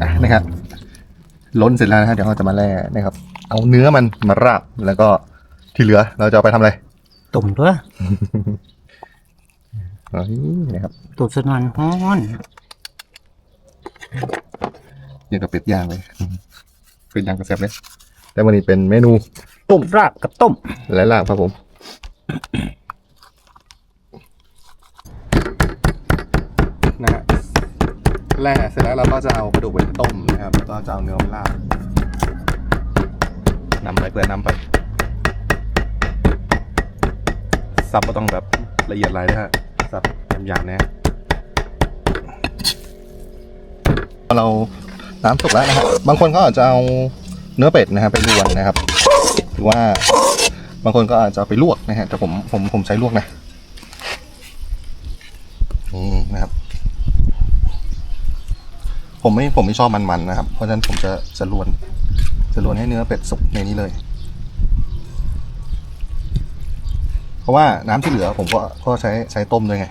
อะนะครับล้นเสร็จแล้วนะครับเดี๋ยวเราจะมาแล่นะครับ เอาเนื้อมันมาราบแล้วก็ที่เหลือเราจะเอาไปทำอะไรตุ่มตัวเฮ้ยนะครับตุ่มสนวนฮ้อนอย่างกับเป็ดย่างเลยเป็ดย่างกระแซบเลยแต่วันนี้เป็นเมนู ตุ่มราบกับต้มและลาบครับผมนะฮะ แล่เสร็จแล้วเราก็จะเอากระดูกไปต้มนะครับแล้วก็จะเอาเนื้อไปลาบนำไปเพื่อนำไปสับก็ต้องแบบละเอียดหลายนะฮะสับหยาบๆนะฮะเราน้ำสุกแล้วนะครับบางคนก็อาจจะเอาเนื้อเป็ดนะครับไปลวนนะครับ หรือว่าบางคนก็อาจจะไปลวกนะฮะแต่ผมผมผมใช้ลวกนะนี่นะครับ ผมไม่ผมไม่ชอบมันๆนะครับ เพราะฉะนั้นผมจะจะลวนจะลวนให้เนื้อเป็ดสุกในนี้เลย เพราะว่าน้ำที่เหลือผมก็ก็ใช้ใช้ต้มด้วยไง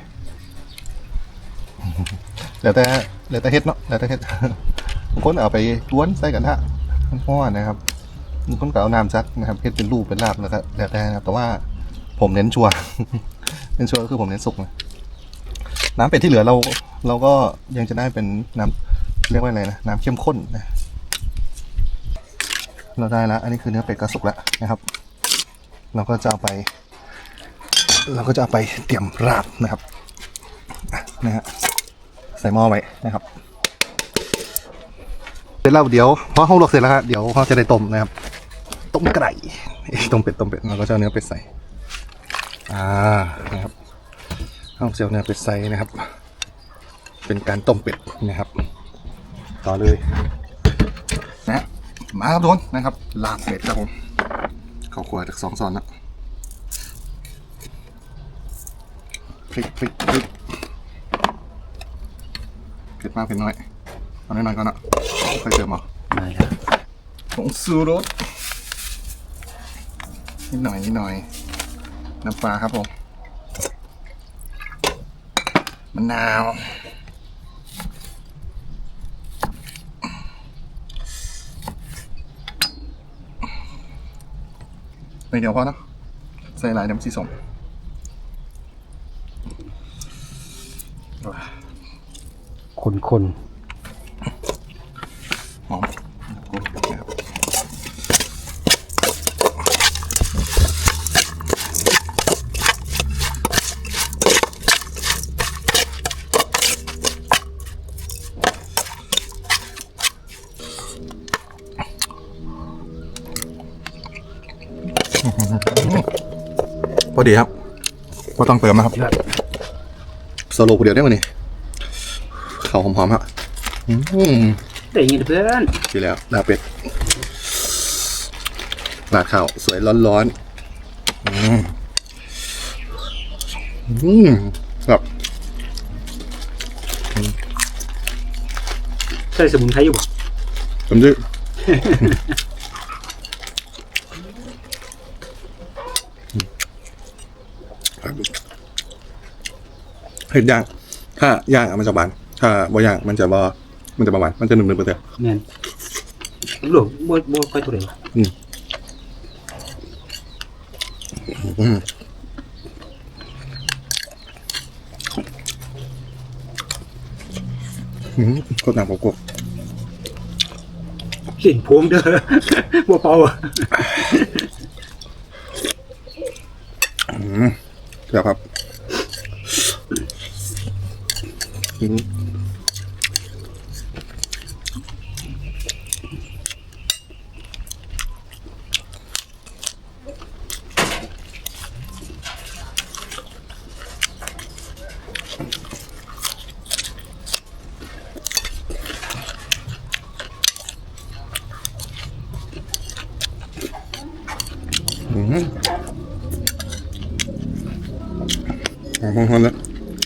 แล้วแต่แล้วแต่เฮ็ดเนาะแล้วแต่เฮ็ดบางคนเอาไปล้วนใส่กันทะพ่อนๆนะครับบางคนก็เอาน้ำซักนะครับเฮ็ดเป็นรูปเป็นลาบแล้วก็แล้วแต่นะครับ แต่ว่าผมเน้นชัวร์เน้นชัวร์ก็คือผมเน้นสุกนะน้ำเป็ดที่เหลือเรา เราก็ยังจะได้เป็นน้ำ เรียกว่าอะไรนะน้ำเข้มข้นนะเราได้แล้วอันนี้คือเนื้อเป็ดก็สุกแล้วนะครับ เราก็จะเอาไป เราก็จะเอาไปเตรียมราบนะครับนะฮะใส่หม้อไว้นะครับเสร็จแล้วเดี๋ยวพอเขาลวกเสร็จแล้วครับเดี๋ยวเขาจะได้ต้มนะครับต้มไก่ต้มเป็ดต้มเป็ดเราก็จะเอาเนื้อเป็ดใส่อ่านะครับเอาเจียวเนื้อเป็ดใส่นะครับ เป็นการต้มเป็ดนะครับ ต่อเลยนะฮะมาครับทุกคนนะครับลาบเป็ดครับผมข้าวคั่วจากสองซอนนะพริกพริกพริกเผ็ดมากเผ็ดน้อยเอาน้อยๆก่อนนะค่อยเติมเอาได้แล้วผงซูรสนิดหน่อยนิดหน่อยน้ำปลาครับผมมะนาว ในเดียวพอเนะใส่หลายน้ำสีสมคนคน หอมนะครับ พอดีครับพอต้องเติมนะครับโซโล่คนเดียวได้ไหมนี่เขาหอมๆฮะอืมแต่อยังนี้เพื่อนที่แล้วลาบเป็ดราดข้าวสวยร้อนๆอืมอืมแบบใส่สมุนไพรอยู่บ่ผมดื้อ เห็ดย่าง ถ้าย่างอะมันจะหวาน ถ้าบ่ย่างมันจะบ่ มันจะบ่หวาน มันจะหนึบๆไปเถอะแม่นหลวงบ่บ่ค่อยถูกเลยวะอืมอืมกดน้ำกบเล่นพวงเด้อบ่เป่าอะอืมเดี๋ยวครับ ห้องนั้น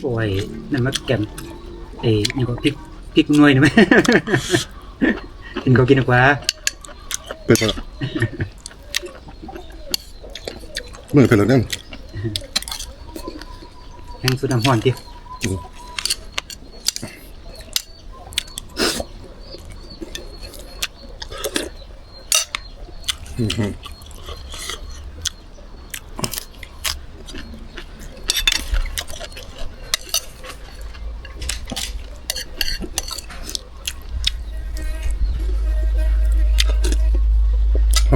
โอ้ยนั่นมันแกมเอ้ยนี่ก็พริกพริกงวยนะแมเห็นเขากินดีกว่าเปิดไปละเมื่อเปิดแล้วเนี่ยยังสุดน้ำห่อนทีอืม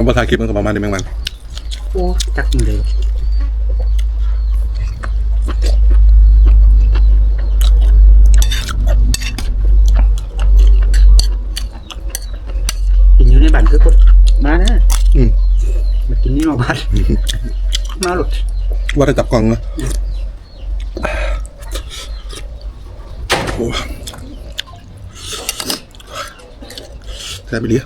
เพราะว่าถ่ายคลิปมันก็ประมาณนี้แมงมันโอ้จักมึงเลยกินอยู่ในบ้านคือกดมานะอืมมากินนี่นอกบ้านมาหลุดว่าจะจับกล้องนะโอ้แซ่บไปเลย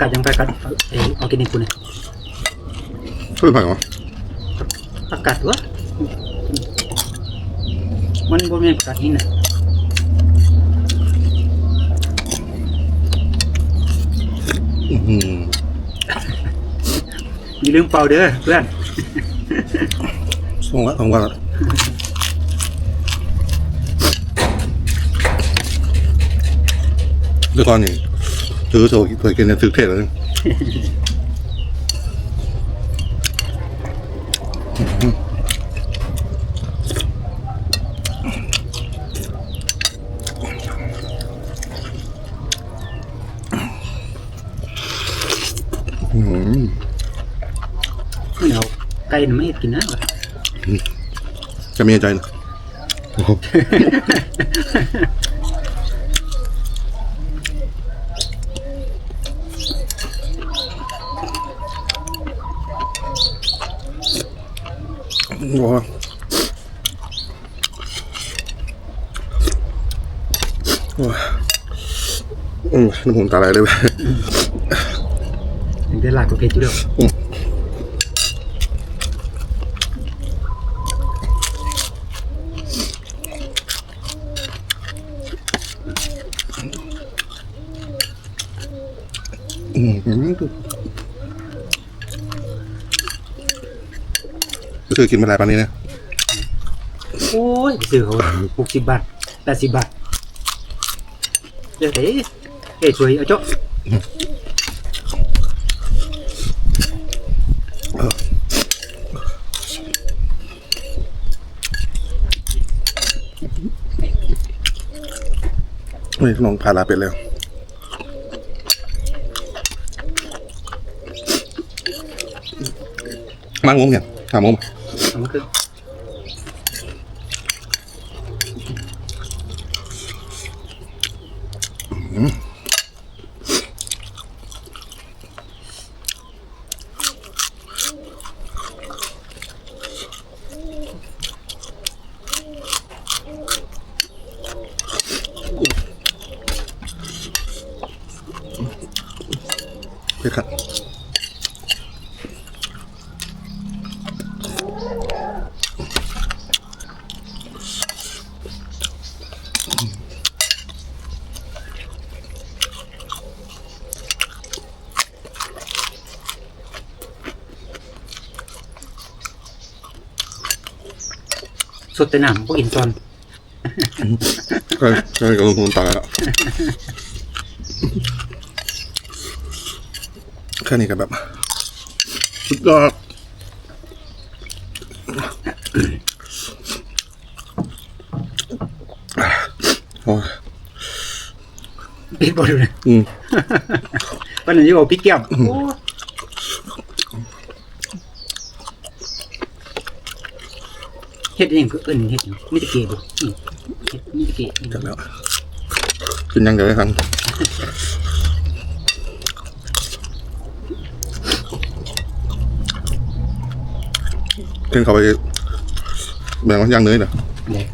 กาศยังประกาศเอ้ยเอากินในคุณเนี่ยเฮ้ยผักเหรอประกาศวะมันบ่แม่นประกาศหินน่ะอื้อหืออย่าลืมเป่าเด้อเพื่อน ส่งละส่งละเดี๋ยวก่อนนี่ ซื้อโซ่เคยกินเนี่ยซื้อเทศเลยไม่เอาไก่นไม่กินนะวะจะมีใจนะ โอ้โหโอ้โหโอ้ยอืมน้ำผมตาไหลเลยเว้ย ยังได้หลายประเภ ทอยู่เด้ออืมอืมก็คือกินมาหลายปานนี้นะโอ้ยไปซื้อเขาหกสิบบาทแปดสิบบาทเดี๋ยวเอ๊ะเอ้ยช่วยเอาเจ้าไม่ลองพาลาเป็ดแล้วมางงเนี่ย ถามงง เอามาคือ เผ็ดครับ สดแต่น้ำพวกอินซอนก็ก็กำลังคุณตายแล้วแค่นี้ก็แบบสุดยอดโอ้ยปิดบ่ดูนะอืม วันนั้นจะบอกพี่แก้มโอ้ เฮ็ดเองก็เอิ้นเฮ็ดหยังมิตรเกบ่อืมเฮ็ดมิตรเกจัดแล้วกินยังเดี๋ยวให้ฟังขึ้นเขาไปแบ่งว่าย่างเนยเหรอแหละ